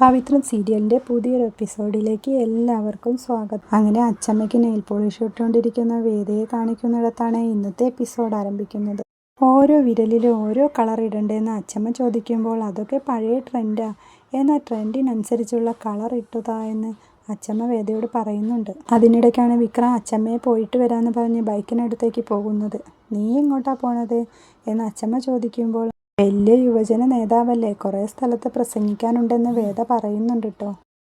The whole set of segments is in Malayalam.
പവിത്രം സീരിയലിന്റെ പുതിയൊരു എപ്പിസോഡിലേക്ക് എല്ലാവർക്കും സ്വാഗതം. അങ്ങനെ അച്ചമ്മയ്ക്ക് നെയിൽ പോളിഷ് ഇട്ടുകൊണ്ടിരിക്കുന്ന വേദയെ കാണിക്കുന്നിടത്താണ് ഇന്നത്തെ എപ്പിസോഡ് ആരംഭിക്കുന്നത്. ഓരോ വിരലിലും ഓരോ കളർ ഇടണ്ടേന്ന് അച്ചമ്മ ചോദിക്കുമ്പോൾ അതൊക്കെ പഴയ ട്രെൻഡാ. എന്നാൽ ട്രെൻഡിനനുസരിച്ചുള്ള കളർ ഇട്ടുതാ എന്ന് അച്ചമ്മ വേദയോട് പറയുന്നുണ്ട്. അതിനിടയ്ക്കാണ് വിക്രം അച്ചമ്മയെ പോയിട്ട് വരാമെന്ന് പറഞ്ഞ് ബൈക്കിനടുത്തേക്ക് പോകുന്നത്. നീ എങ്ങോട്ടാ പോണത്? എന്ന് അച്ചമ്മ ചോദിക്കുമ്പോൾ വലിയ യുവജന നേതാവല്ലേ? കുറേ സ്ഥലത്ത് പ്രസംഗിക്കാനുണ്ടെന്ന് വേദ പറയുന്നുണ്ട് കേട്ടോ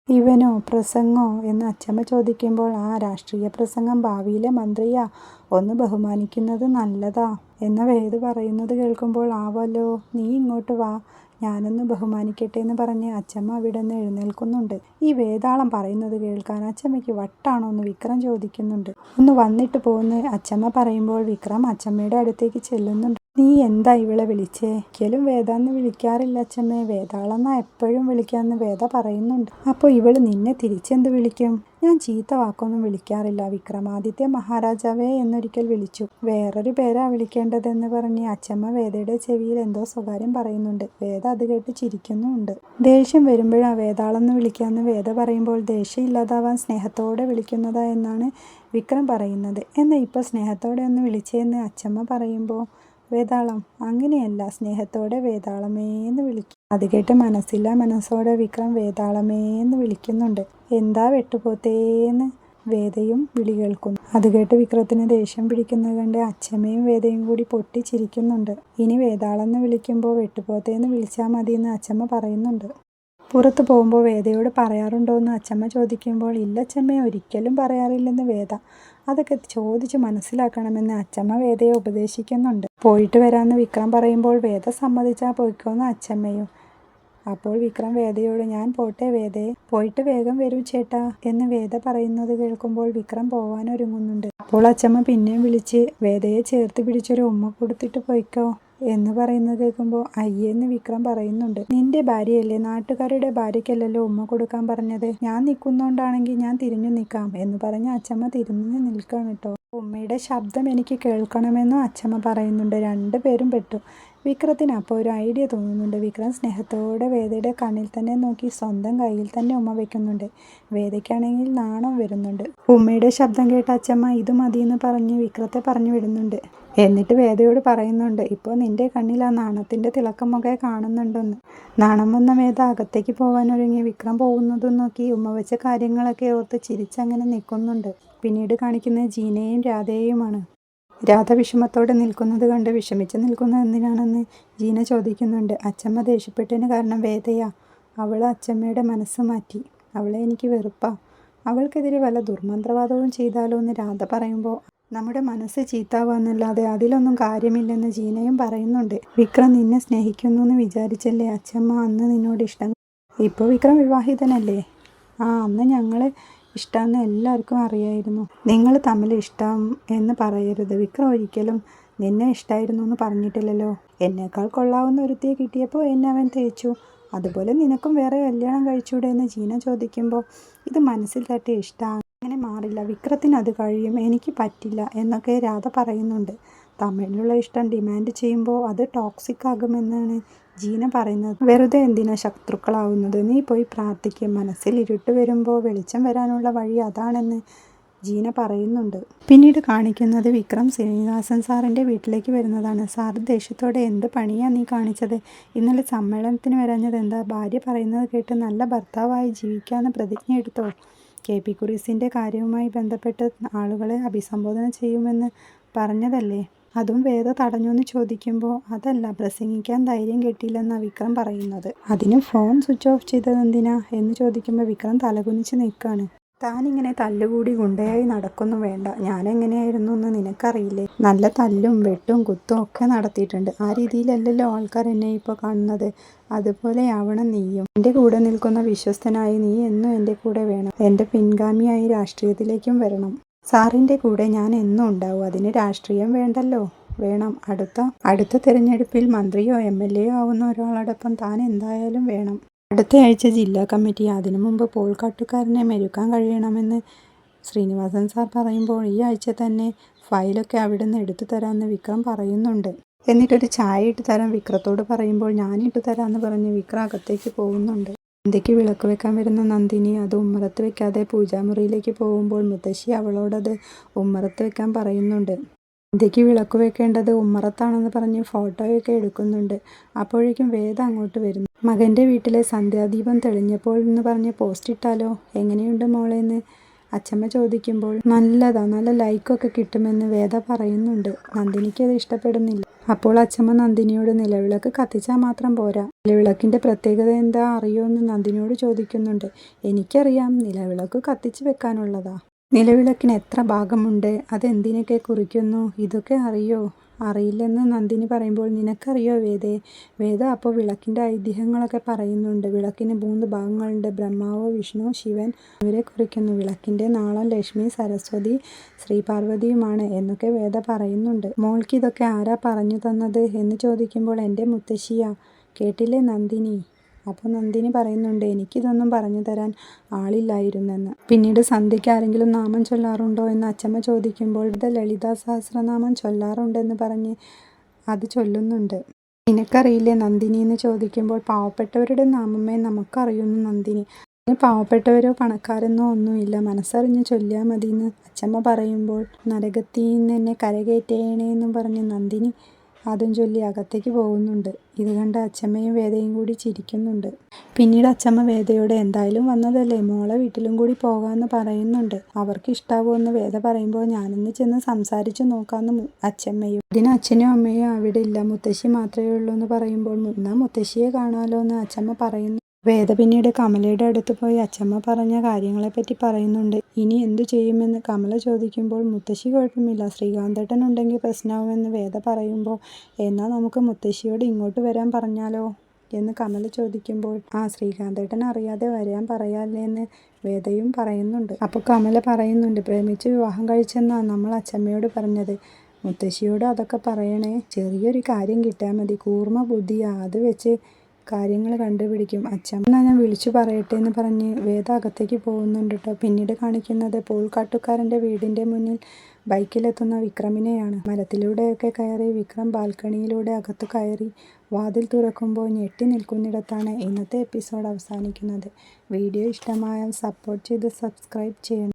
ഇവനോ പ്രസംഗോ എന്ന് അച്ഛമ്മ ചോദിക്കുമ്പോൾ ആ രാഷ്ട്രീയ പ്രസംഗം ഭാവിയിലെ മന്ത്രിയാ. ഒന്ന് ബഹുമാനിക്കുന്നത് നല്ലതാ എന്ന വേദ പറയുന്നത് കേൾക്കുമ്പോൾ ആവല്ലോ നീ ഇങ്ങോട്ട് വാ. ഞാനൊന്ന് ബഹുമാനിക്കട്ടെ എന്ന് പറഞ്ഞ് അച്ഛമ്മ അവിടെ നിന്ന് എഴുന്നേൽക്കുന്നുണ്ട്. ഈ വേതാളം പറയുന്നത് കേൾക്കാൻ അച്ഛമ്മയ്ക്ക് വട്ടാണോ എന്ന് വിക്രം ചോദിക്കുന്നുണ്ട്. ഒന്ന് വന്നിട്ട് പോകുന്ന അച്ഛമ്മ പറയുമ്പോൾ വിക്രം അച്ഛമ്മയുടെ അടുത്തേക്ക് ചെല്ലുന്നുണ്ട്. നീ എന്താ ഇവളെ വിളിച്ചേ? ഒരിക്കലും വേദാന്ന് വിളിക്കാറില്ല അച്ഛമ്മേ. വേദാളെന്നാ എപ്പോഴും വിളിക്കാന്ന് വേദ പറയുന്നുണ്ട്. അപ്പോൾ ഇവൾ നിന്നെ തിരിച്ചെന്ത് വിളിക്കും? ഞാൻ ചീത്ത വാക്കൊന്നും വിളിക്കാറില്ല. വിക്രമാദിത്യ മഹാരാജാവേ എന്നൊരിക്കൽ വിളിച്ചു. വേറൊരു പേരാ വിളിക്കേണ്ടതെന്ന് പറഞ്ഞ് അച്ഛമ്മ വേദയുടെ ചെവിയിൽ എന്തോ സ്വകാര്യം പറയുന്നുണ്ട്. വേദ അത് കേട്ട് ചിരിക്കുന്നുമുണ്ട്. ദേഷ്യം വരുമ്പോഴാ വേദാളെന്ന് വിളിക്കാന്ന് വേദ പറയുമ്പോൾ ദേഷ്യം ഇല്ലാതാവാൻ സ്നേഹത്തോടെ വിളിക്കുന്നതാ എന്നാണ് വിക്രം പറയുന്നത്. എന്നാൽ ഇപ്പോൾ സ്നേഹത്തോടെ ഒന്ന് വിളിച്ചേന്ന് അച്ഛമ്മ പറയുമ്പോൾ വേതാളം അങ്ങനെയല്ല സ്നേഹത്തോടെ വേതാളമേന്ന് വിളിക്കും. അത് കേട്ട് മനസ്സില്ല മനസ്സോടെ വിക്രം വേതാളമേന്ന് വിളിക്കുന്നുണ്ട്. എന്താ വെട്ടുപോത്തേന്ന് വേദയും വിളി കേൾക്കുന്നു അത് കേട്ട് വിക്രത്തിന് ദേഷ്യം പിടിക്കുന്നത് കണ്ട് അച്ഛമ്മയും വേദയും കൂടി പൊട്ടി ചിരിക്കുന്നുണ്ട് ഇനി വേതാളെന്ന് വിളിക്കുമ്പോൾ വെട്ടുപോത്തേന്ന് വിളിച്ചാൽ മതിയെന്ന് അച്ഛമ്മ പറയുന്നുണ്ട്. പുറത്തു പോകുമ്പോൾ വേദയോട് പറയാറുണ്ടോ എന്ന് അച്ഛമ്മ ചോദിക്കുമ്പോൾ ഇല്ല അച്ഛമ്മ ഒരിക്കലും പറയാറില്ലെന്ന് വേദ. അതൊക്കെ ചോദിച്ച് മനസ്സിലാക്കണമെന്ന് അച്ഛമ്മ വേദയെ ഉപദേശിക്കുന്നുണ്ട്. പോയിട്ട് വരാമെന്ന് വിക്രം പറയുമ്പോൾ വേദ സമ്മതിച്ചാൽ പോയിക്കോന്ന് അച്ഛമ്മയും അപ്പോൾ വിക്രം വേദയോട് ഞാൻ പോട്ടെ വേദയെ പോയിട്ട് വേഗം വരൂ ചേട്ടാ എന്ന് വേദ പറയുന്നത് കേൾക്കുമ്പോൾ വിക്രം പോവാൻ ഒരുങ്ങുന്നുണ്ട്. അപ്പോൾ അച്ഛമ്മ പിന്നെയും വിളിച്ച് വേദയെ ചേർത്ത് പിടിച്ചൊരു ഉമ്മ കൊടുത്തിട്ട് പോയിക്കോ എന്ന് പറയുന്നത് കേൾക്കുമ്പോൾ അയ്യെന്ന് വിക്രം പറയുന്നുണ്ട്. നിന്റെ ഭാര്യയല്ലേ നാട്ടുകാരുടെ ഭാര്യയ്ക്കല്ലല്ലോ ഉമ്മ കൊടുക്കാൻ പറഞ്ഞത്? ഞാൻ നിൽക്കുന്നോണ്ടാണെങ്കിൽ ഞാൻ തിരിഞ്ഞു നിൽക്കാം എന്ന് പറഞ്ഞ് അച്ഛമ്മ തിരിഞ്ഞു നിൽക്കാം കേട്ടോ. ഉമ്മയുടെ ശബ്ദം എനിക്ക് കേൾക്കണമെന്നും അച്ഛമ്മ പറയുന്നുണ്ട്. രണ്ടുപേരും പെട്ടു. വിക്രത്തിന് അപ്പോൾ ഒരു ഐഡിയ തോന്നുന്നുണ്ട്. വിക്രം സ്നേഹത്തോടെ വേദയുടെ കണ്ണിൽ തന്നെ നോക്കി സ്വന്തം കയ്യിൽ തന്നെ ഉമ്മ വെക്കുന്നുണ്ട്. വേദയ്ക്കാണെങ്കിൽ നാണം വരുന്നുണ്ട്. ഉമ്മയുടെ ശബ്ദം കേട്ട അച്ഛമ്മ ഇത് മതിയെന്ന് പറഞ്ഞ് വിക്രത്തെ പറഞ്ഞു വിടുന്നുണ്ട്. എന്നിട്ട് വേദയോട് പറയുന്നുണ്ട് ഇപ്പോൾ നിന്റെ കണ്ണിൽ ആ നാണത്തിന്റെ തിളക്കമൊക്കെ കാണുന്നുണ്ടെന്ന്. നാണം വന്ന വേദ അകത്തേക്ക് പോകാൻ ഒരുങ്ങി വിക്രം പോകുന്നതും നോക്കി ഉമ്മ വെച്ച കാര്യങ്ങളൊക്കെ ഓർത്ത് ചിരിച്ചങ്ങനെ നിൽക്കുന്നുണ്ട്. പിന്നീട് കാണിക്കുന്നത് ജീനയും രാധയെയുമാണ്. രാധ വിഷമത്തോടെ നിൽക്കുന്നത് കണ്ട് വിഷമിച്ച് നിൽക്കുന്നത് എന്തിനാണെന്ന് ജീന ചോദിക്കുന്നുണ്ട്. അച്ചമ്മ ദേഷ്യപ്പെട്ടതിന് കാരണം വേദയാ. അവൾ അച്ചമ്മയുടെ മനസ്സ് മാറ്റി. അവളെ എനിക്ക് വെറുപ്പാ. അവൾക്കെതിരെ വല്ല ദുർമന്ത്രവാദവും ചെയ്താലോ എന്ന് രാധ പറയുമ്പോൾ നമ്മുടെ മനസ്സ് ചീത്താവാന്നല്ലാതെ അതിലൊന്നും കാര്യമില്ലെന്ന് ജീനയും പറയുന്നുണ്ട്. വിക്രം നിന്നെ സ്നേഹിക്കുന്നു എന്ന് വിചാരിച്ചല്ലേ? അച്ചമ്മ അന്ന് നിന്നോട് ഇഷ്ടം. ഇപ്പോൾ വിക്രം വിവാഹിതനല്ലേ? ആ അന്ന് ഞങ്ങൾ ഇഷ്ടമെന്ന് എല്ലാവർക്കും അറിയായിരുന്നു. നിങ്ങൾ തമ്മിൽ ഇഷ്ടം എന്ന് പറയരുത്. വിക്രം ഒരിക്കലും നിന്നെ ഇഷ്ടമായിരുന്നു എന്ന് പറഞ്ഞിട്ടില്ലല്ലോ. എന്നേക്കാൾ കൊള്ളാവുന്ന ഒരുത്തിയെ കിട്ടിയപ്പോൾ എന്നെ അവൻ തേച്ചു. അതുപോലെ നിനക്കും വേറെ കല്യാണം കഴിച്ചൂടെ എന്ന് ജീന ചോദിക്കുമ്പോൾ ഇത് മനസ്സിൽ തട്ടി ഇഷ്ടമാണ് അങ്ങനെ മാറില്ല. വിക്രത്തിന് അത് കഴിയും. എനിക്ക് പറ്റില്ല. എന്നൊക്കെ രാധ പറയുന്നുണ്ട്. തമിഴിലുള്ള ഇഷ്ടം ഡിമാൻഡ് ചെയ്യുമ്പോൾ അത് ടോക്സിക് ആകുമെന്നാണ് ജീന പറയുന്നത്. വെറുതെ എന്തിനാ ശത്രുക്കളാവുന്നത്? നീ പോയി പ്രാർത്ഥിക്കുക മനസ്സിൽ ഇരുട്ട് വരുമ്പോൾ വെളിച്ചം വരാനുള്ള വഴി അതാണെന്ന് ജീന പറയുന്നുണ്ട്. പിന്നീട് കാണിക്കുന്നത് വിക്രം ശ്രീനിവാസൻ സാറിന്റെ വീട്ടിലേക്ക് വരുന്നതാണ്. സാർ ദേഷ്യത്തോടെ എന്ത് പണിയാണ് നീ കാണിച്ചത്? ഇന്നലെ സമ്മേളനത്തിന് വരാഞ്ഞത് എന്താ? ഭാര്യ പറയുന്നത് കേട്ട് നല്ല ഭർത്താവായി ജീവിക്കാമെന്ന് പ്രതിജ്ഞ എടുത്തോ? കെ. പി. കുരീസിന്റെ കാര്യവുമായി ബന്ധപ്പെട്ട് ആളുകളെ അഭിസംബോധന ചെയ്യുമെന്ന് പറഞ്ഞതല്ലേ? അതും വേദ തടഞ്ഞു എന്ന് ചോദിക്കുമ്പോൾ അതല്ല പ്രസംഗിക്കാൻ ധൈര്യം കിട്ടിയില്ലെന്നാണ് വിക്രം പറയുന്നത്. അതിന് ഫോൺ സ്വിച്ച് ഓഫ് ചെയ്തത് എന്തിനാ എന്ന് ചോദിക്കുമ്പോൾ വിക്രം തലകുനിച്ച് നിൽക്കുകയാണ് താനിങ്ങനെ തല്ലുകൂടി ഗുണ്ടയായി നടക്കൊന്നും വേണ്ട. ഞാൻ എങ്ങനെയായിരുന്നു എന്ന് നിനക്കറിയില്ലേ? നല്ല തല്ലും വെട്ടും കുത്തും ഒക്കെ നടത്തിയിട്ടുണ്ട്. ആ രീതിയിലല്ലല്ലോ ആൾക്കാർ എന്നെ ഇപ്പോൾ കാണുന്നത്. അതുപോലെയാവണം നീയും. എന്റെ കൂടെ നിൽക്കുന്ന വിശ്വസ്തനായി നീ എന്നും എന്റെ കൂടെ വേണം. എന്റെ പിൻഗാമിയായി രാഷ്ട്രീയത്തിലേക്കും വരണം. സാറിന്റെ കൂടെ ഞാൻ എന്നും ഉണ്ടാവും. അതിന് രാഷ്ട്രീയം വേണ്ടല്ലോ. വേണം. അടുത്ത അടുത്ത തിരഞ്ഞെടുപ്പിൽ മന്ത്രിയോ എം എൽ എയോ ആവുന്ന ഒരാളോടൊപ്പം താൻ എന്തായാലും വേണം. അടുത്ത ആഴ്ച ജില്ലാ കമ്മിറ്റി അതിനു മുമ്പ് പോൾക്കാട്ടുകാരനെ മെരുക്കാൻ കഴിയണമെന്ന് ശ്രീനിവാസൻ സാർ പറയുമ്പോൾ ഈ ആഴ്ച തന്നെ ഫയലൊക്കെ അവിടെ നിന്ന് എടുത്തു തരാമെന്ന് വിക്രം പറയുന്നുണ്ട്. എന്നിട്ടൊരു ചായ ഇട്ട് തരാൻ വിക്രത്തോട് പറയുമ്പോൾ ഞാൻ തരാമെന്ന് പറഞ്ഞ് വിക്രം അകത്തേക്ക് പോകുന്നുണ്ട്. സന്ധ്യയ്ക്ക് വിളക്ക് വെക്കാൻ വരുന്ന നന്ദിനി അത് ഉമ്മറത്ത് വെക്കാതെ പൂജാമുറിയിലേക്ക് പോകുമ്പോൾ മുത്തശ്ശി അവളോടത് ഉമ്മറത്ത് വെക്കാൻ പറയുന്നുണ്ട്. സന്ധ്യയ്ക്ക് വിളക്ക് വെക്കേണ്ടത് ഉമ്മറത്താണെന്ന് പറഞ്ഞ് ഫോട്ടോയൊക്കെ എടുക്കുന്നുണ്ട്. അപ്പോഴേക്കും വേദ അങ്ങോട്ട് വരുന്നു. മകന്റെ വീട്ടിലെ സന്ധ്യാദീപം തെളിഞ്ഞപ്പോൾ എന്ന് പറഞ്ഞ് പോസ്റ്റ് ഇട്ടാലോ? എങ്ങനെയുണ്ട് മോളേന്ന്? അച്ഛമ്മ ചോദിക്കുമ്പോൾ നല്ലതാ നല്ല ലൈക്കൊക്കെ കിട്ടുമെന്ന് വേദ പറയുന്നുണ്ട്. നന്ദിനിക്ക് അത് ഇഷ്ടപ്പെടുന്നില്ല. അപ്പോൾ അച്ഛമ്മ നന്ദിനിയോട് നിലവിളക്ക് കത്തിച്ചാൽ മാത്രം പോരാ. നിലവിളക്കിന്റെ പ്രത്യേകത എന്താ അറിയോ എന്ന് നന്ദിനിയോട് ചോദിക്കുന്നുണ്ട്. എനിക്കറിയാം നിലവിളക്ക് കത്തിച്ച് വെക്കാനുള്ളതാ. നിലവിളക്കിന് എത്ര ഭാഗമുണ്ട്? അതെന്തിനൊക്കെ കുറിക്കുന്നു? ഇതൊക്കെ അറിയോ? അറിയില്ലെന്ന് നന്ദിനി പറയുമ്പോൾ നിനക്കറിയോ വേദേ? വേദ അപ്പോൾ വിളക്കിന്റെ ഐതിഹ്യങ്ങളൊക്കെ പറയുന്നുണ്ട്. വിളക്കിന് മൂന്ന് ഭാഗങ്ങളുണ്ട്. ബ്രഹ്മാവ് വിഷ്ണു ശിവൻ ഇവരെ കുറിക്കുന്നു. വിളക്കിന്റെ നാളം ലക്ഷ്മി സരസ്വതി ശ്രീപാർവതിയുമാണ് എന്നൊക്കെ വേദ പറയുന്നുണ്ട്. മോൾക്ക് ഇതൊക്കെ ആരാ പറഞ്ഞു തന്നത്? എന്ന് ചോദിക്കുമ്പോൾ എന്റെ മുത്തശ്ശിയാ. കേട്ടില്ലേ നന്ദിനി? അപ്പോൾ നന്ദിനി പറയുന്നുണ്ട് എനിക്കിതൊന്നും പറഞ്ഞു തരാൻ ആളില്ലായിരുന്നെന്ന്. പിന്നീട് സന്ധ്യയ്ക്ക് ആരെങ്കിലും നാമം ചൊല്ലാറുണ്ടോ എന്ന് അച്ചമ്മ ചോദിക്കുമ്പോൾ ഇത് ലളിതാ സഹസ്രനാമം ചൊല്ലാറുണ്ടെന്ന് പറഞ്ഞ് അത് ചൊല്ലുന്നുണ്ട്. നിനക്കറിയില്ലേ നന്ദിനി എന്ന് ചോദിക്കുമ്പോൾ പാവപ്പെട്ടവരുടെ നാമമേ നമുക്കറിയുന്നു നന്ദിനി. പാവപ്പെട്ടവരോ പണക്കാരെന്നോ ഒന്നുമില്ല. മനസ്സറിഞ്ഞ് ചൊല്ലിയാൽ മതി എന്ന് അച്ചമ്മ പറയുമ്പോൾ നരകത്തിൽ നിന്ന് എന്നെ കരകയറ്റേണേ എന്നും പറഞ്ഞ് നന്ദിനി അതും ചൊല്ലി അകത്തേക്ക് പോകുന്നുണ്ട്. ഇത് കണ്ട് അച്ചമ്മയും വേദയും കൂടി ചിരിക്കുന്നുണ്ട്. പിന്നീട് അച്ചമ്മ വേദയോട് എന്തായാലും വന്നതല്ലേ? മോളെ വീട്ടിലും കൂടി പോകാമെന്ന് പറയുന്നുണ്ട്. അവർക്ക് ഇഷ്ടാവുമെന്ന് വേദ പറയുമ്പോൾ ഞാനൊന്ന് ചെന്ന് സംസാരിച്ചു നോക്കാമെന്ന് അച്ചമ്മയും. ഇതിന് അച്ഛനും അമ്മയും അവിടെ ഇല്ല. മുത്തശ്ശി മാത്രമേ ഉള്ളൂ എന്ന് പറയുമ്പോൾ എന്നാൽ മുത്തശ്ശിയെ കാണാമല്ലോ എന്ന് അച്ചമ്മ പറയുന്നു. വേദ പിന്നീട് കമലയുടെ അടുത്ത് പോയി അച്ചമ്മ പറഞ്ഞ കാര്യങ്ങളെപ്പറ്റി പറയുന്നുണ്ട്. ഇനി എന്തു ചെയ്യുമെന്ന് കമല ചോദിക്കുമ്പോൾ മുത്തശ്ശി കുഴപ്പമില്ല ശ്രീകാന്തേട്ടൻ ഉണ്ടെങ്കിൽ പ്രശ്നമാവുമെന്ന് വേദ പറയുമ്പോൾ എന്നാൽ നമുക്ക് മുത്തശ്ശിയോട് ഇങ്ങോട്ട് വരാൻ പറഞ്ഞാലോ? എന്ന് കമല ചോദിക്കുമ്പോൾ ആ ശ്രീകാന്തേട്ടൻ അറിയാതെ വരാൻ പറയാല്ലേ എന്ന് വേദയും പറയുന്നുണ്ട്. അപ്പോൾ കമല പറയുന്നുണ്ട് പ്രേമിച്ച് വിവാഹം കഴിച്ചെന്നാണ് നമ്മൾ അച്ചമ്മയോട് പറഞ്ഞത്. മുത്തശ്ശിയോട് അതൊക്കെ പറയണേ. ചെറിയൊരു കാര്യം കിട്ടാൽ മതി. കൂർമ്മ ബുദ്ധിയാ. അത് വെച്ച് കാര്യങ്ങൾ കണ്ടുപിടിക്കും. അച്ഛൻ എന്നാൽ ഞാൻ വിളിച്ചു പറയട്ടെ എന്ന് പറഞ്ഞ് വേദ അകത്തേക്ക് പോകുന്നുണ്ട് കേട്ടോ പിന്നീട് കാണിക്കുന്നത് പോൾക്കാട്ടുകാരന്റെ വീടിന്റെ മുന്നിൽ ബൈക്കിലെത്തുന്ന വിക്രമിനെയാണ്. മരത്തിലൂടെയൊക്കെ കയറി വിക്രം ബാൽക്കണിയിലൂടെ അകത്ത് കയറി വാതിൽ തുറക്കുമ്പോൾ ഞെട്ടി നിൽക്കുന്നിടത്താണ് ഇന്നത്തെ എപ്പിസോഡ് അവസാനിക്കുന്നത്. വീഡിയോ ഇഷ്ടമായാൽ സപ്പോർട്ട് ചെയ്ത് സബ്സ്ക്രൈബ് ചെയ്യണം.